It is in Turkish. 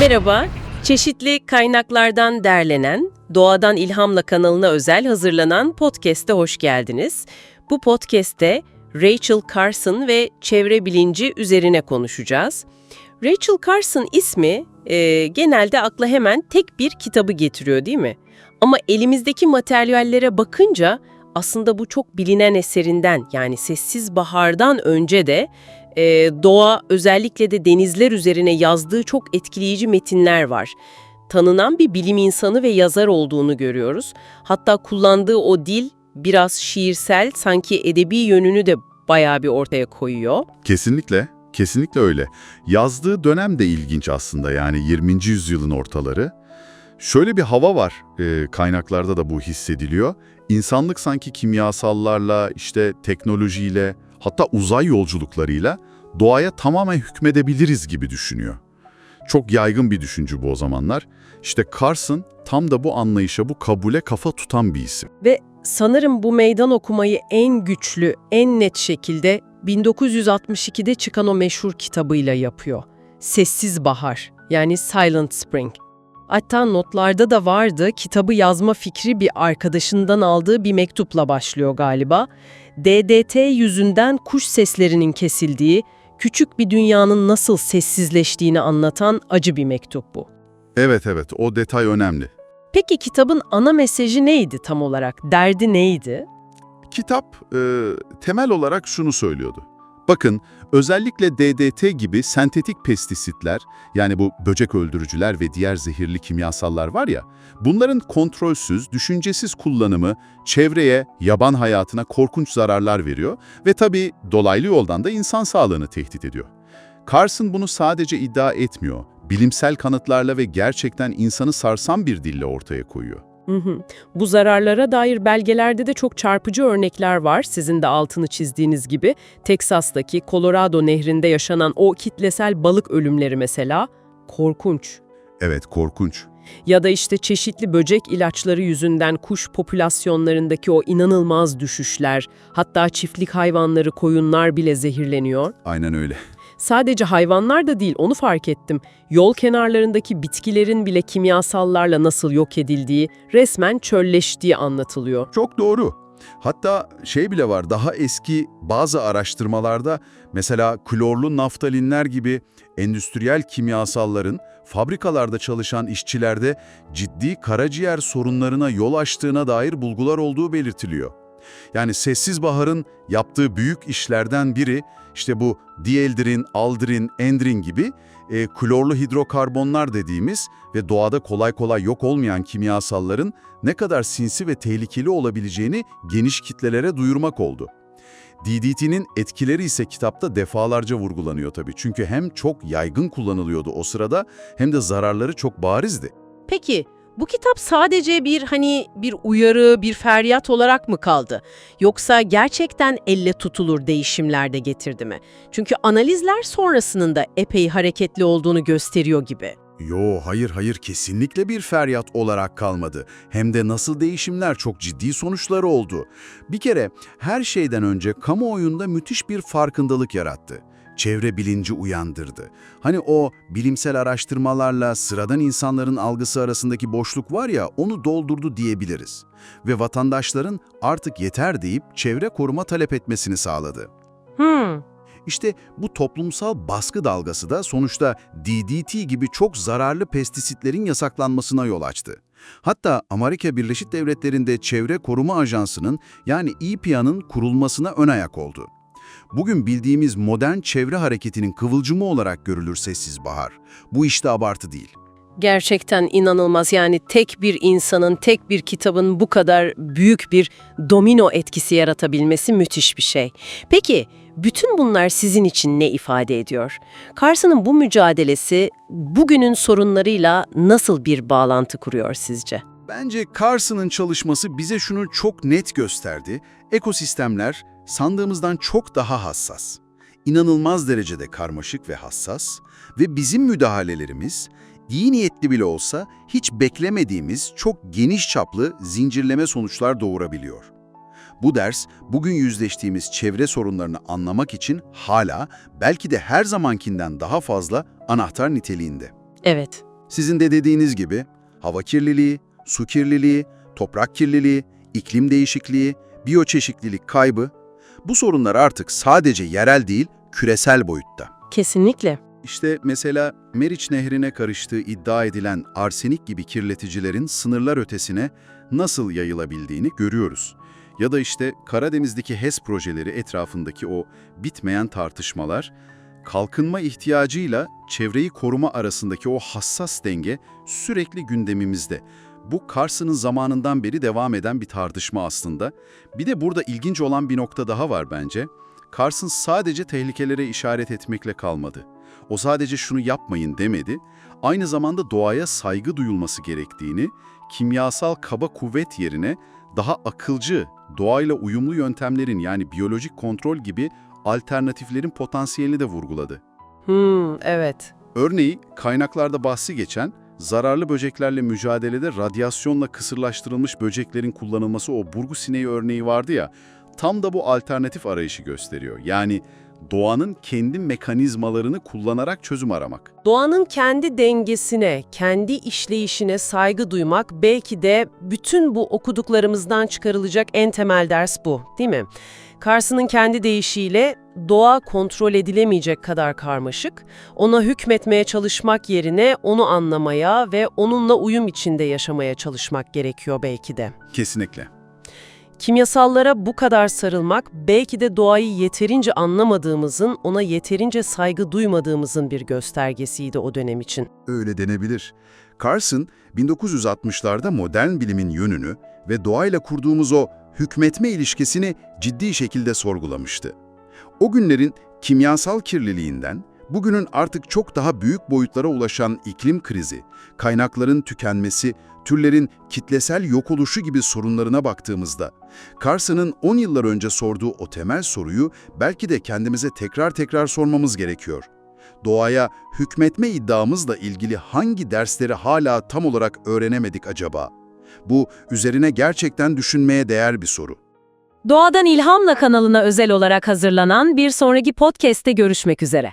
Merhaba, çeşitli kaynaklardan derlenen, Doğadan İlhamla kanalına özel hazırlanan podcast'e hoş geldiniz. Bu podcast'te Rachel Carson ve çevre bilinci üzerine konuşacağız. Rachel Carson ismi e, genelde akla hemen tek bir kitabı getiriyor değil mi? Ama elimizdeki materyallere bakınca aslında bu çok bilinen eserinden yani Sessiz Bahar'dan önce de e, doğa özellikle de denizler üzerine yazdığı çok etkileyici metinler var. Tanınan bir bilim insanı ve yazar olduğunu görüyoruz. Hatta kullandığı o dil biraz şiirsel, sanki edebi yönünü de bayağı bir ortaya koyuyor. Kesinlikle, kesinlikle öyle. Yazdığı dönem de ilginç aslında yani 20. yüzyılın ortaları. Şöyle bir hava var, e, kaynaklarda da bu hissediliyor. İnsanlık sanki kimyasallarla, işte teknolojiyle, hatta uzay yolculuklarıyla doğaya tamamen hükmedebiliriz gibi düşünüyor. Çok yaygın bir düşünce bu o zamanlar. İşte Carson tam da bu anlayışa, bu kabule kafa tutan bir isim. Ve sanırım bu meydan okumayı en güçlü, en net şekilde 1962'de çıkan o meşhur kitabıyla yapıyor. Sessiz Bahar yani Silent Spring. Hatta notlarda da vardı kitabı yazma fikri bir arkadaşından aldığı bir mektupla başlıyor galiba. DDT yüzünden kuş seslerinin kesildiği, küçük bir dünyanın nasıl sessizleştiğini anlatan acı bir mektup bu. Evet evet, o detay önemli. Peki kitabın ana mesajı neydi tam olarak? Derdi neydi? Kitap e, temel olarak şunu söylüyordu. Bakın, özellikle DDT gibi sentetik pestisitler, yani bu böcek öldürücüler ve diğer zehirli kimyasallar var ya, bunların kontrolsüz, düşüncesiz kullanımı çevreye, yaban hayatına korkunç zararlar veriyor ve tabii dolaylı yoldan da insan sağlığını tehdit ediyor. Carson bunu sadece iddia etmiyor, bilimsel kanıtlarla ve gerçekten insanı sarsan bir dille ortaya koyuyor. Hı hı. Bu zararlara dair belgelerde de çok çarpıcı örnekler var. Sizin de altını çizdiğiniz gibi Teksas'taki Colorado nehrinde yaşanan o kitlesel balık ölümleri mesela korkunç. Evet, korkunç. Ya da işte çeşitli böcek ilaçları yüzünden kuş popülasyonlarındaki o inanılmaz düşüşler, hatta çiftlik hayvanları, koyunlar bile zehirleniyor. Aynen öyle. Sadece hayvanlar da değil, onu fark ettim. Yol kenarlarındaki bitkilerin bile kimyasallarla nasıl yok edildiği, resmen çölleştiği anlatılıyor. Çok doğru. Hatta şey bile var, daha eski bazı araştırmalarda mesela klorlu naftalinler gibi endüstriyel kimyasalların fabrikalarda çalışan işçilerde ciddi karaciğer sorunlarına yol açtığına dair bulgular olduğu belirtiliyor. Yani Sessiz Bahar'ın yaptığı büyük işlerden biri işte bu dieldrin, aldrin, endrin gibi e, klorlu hidrokarbonlar dediğimiz ve doğada kolay kolay yok olmayan kimyasalların ne kadar sinsi ve tehlikeli olabileceğini geniş kitlelere duyurmak oldu. DDT'nin etkileri ise kitapta defalarca vurgulanıyor tabii. Çünkü hem çok yaygın kullanılıyordu o sırada hem de zararları çok barizdi. Peki bu kitap sadece bir hani bir uyarı, bir feryat olarak mı kaldı? Yoksa gerçekten elle tutulur değişimler de getirdi mi? Çünkü analizler sonrasının da epey hareketli olduğunu gösteriyor gibi. Yo hayır hayır kesinlikle bir feryat olarak kalmadı. Hem de nasıl değişimler çok ciddi sonuçları oldu. Bir kere her şeyden önce kamuoyunda müthiş bir farkındalık yarattı. Çevre bilinci uyandırdı. Hani o bilimsel araştırmalarla sıradan insanların algısı arasındaki boşluk var ya onu doldurdu diyebiliriz. Ve vatandaşların artık yeter deyip çevre koruma talep etmesini sağladı. Hmm. İşte bu toplumsal baskı dalgası da sonuçta DDT gibi çok zararlı pestisitlerin yasaklanmasına yol açtı. Hatta Amerika Birleşik Devletleri'nde Çevre Koruma Ajansı'nın yani EPA'nın kurulmasına ön ayak oldu. Bugün bildiğimiz modern çevre hareketinin kıvılcımı olarak görülür Sessiz Bahar. Bu işte abartı değil. Gerçekten inanılmaz yani tek bir insanın, tek bir kitabın bu kadar büyük bir domino etkisi yaratabilmesi müthiş bir şey. Peki bütün bunlar sizin için ne ifade ediyor? Carson'ın bu mücadelesi bugünün sorunlarıyla nasıl bir bağlantı kuruyor sizce? Bence Carson'ın çalışması bize şunu çok net gösterdi. Ekosistemler sandığımızdan çok daha hassas. İnanılmaz derecede karmaşık ve hassas ve bizim müdahalelerimiz iyi niyetli bile olsa hiç beklemediğimiz çok geniş çaplı zincirleme sonuçlar doğurabiliyor. Bu ders bugün yüzleştiğimiz çevre sorunlarını anlamak için hala belki de her zamankinden daha fazla anahtar niteliğinde. Evet, Sizin de dediğiniz gibi hava kirliliği, su kirliliği, toprak kirliliği, iklim değişikliği, biyoçeşitlilik kaybı, bu sorunlar artık sadece yerel değil, küresel boyutta. Kesinlikle. İşte mesela Meriç Nehri'ne karıştığı iddia edilen arsenik gibi kirleticilerin sınırlar ötesine nasıl yayılabildiğini görüyoruz. Ya da işte Karadeniz'deki HES projeleri etrafındaki o bitmeyen tartışmalar, kalkınma ihtiyacıyla çevreyi koruma arasındaki o hassas denge sürekli gündemimizde. Bu Carson'ın zamanından beri devam eden bir tartışma aslında. Bir de burada ilginç olan bir nokta daha var bence. Carson sadece tehlikelere işaret etmekle kalmadı. O sadece şunu yapmayın demedi, aynı zamanda doğaya saygı duyulması gerektiğini, kimyasal kaba kuvvet yerine daha akılcı, doğayla uyumlu yöntemlerin yani biyolojik kontrol gibi alternatiflerin potansiyelini de vurguladı. Hmm, evet. Örneği kaynaklarda bahsi geçen zararlı böceklerle mücadelede radyasyonla kısırlaştırılmış böceklerin kullanılması o burgu sineği örneği vardı ya, tam da bu alternatif arayışı gösteriyor. Yani doğanın kendi mekanizmalarını kullanarak çözüm aramak. Doğanın kendi dengesine, kendi işleyişine saygı duymak belki de bütün bu okuduklarımızdan çıkarılacak en temel ders bu, değil mi? Carson'ın kendi deyişiyle doğa kontrol edilemeyecek kadar karmaşık, ona hükmetmeye çalışmak yerine onu anlamaya ve onunla uyum içinde yaşamaya çalışmak gerekiyor belki de. Kesinlikle. Kimyasallara bu kadar sarılmak belki de doğayı yeterince anlamadığımızın, ona yeterince saygı duymadığımızın bir göstergesiydi o dönem için. Öyle denebilir. Carson, 1960'larda modern bilimin yönünü ve doğayla kurduğumuz o hükmetme ilişkisini ciddi şekilde sorgulamıştı. O günlerin kimyasal kirliliğinden, bugünün artık çok daha büyük boyutlara ulaşan iklim krizi, kaynakların tükenmesi, türlerin kitlesel yok oluşu gibi sorunlarına baktığımızda, Carson'ın 10 yıllar önce sorduğu o temel soruyu belki de kendimize tekrar tekrar sormamız gerekiyor. Doğaya hükmetme iddiamızla ilgili hangi dersleri hala tam olarak öğrenemedik acaba? Bu üzerine gerçekten düşünmeye değer bir soru. Doğadan İlhamla kanalına özel olarak hazırlanan bir sonraki podcast'te görüşmek üzere.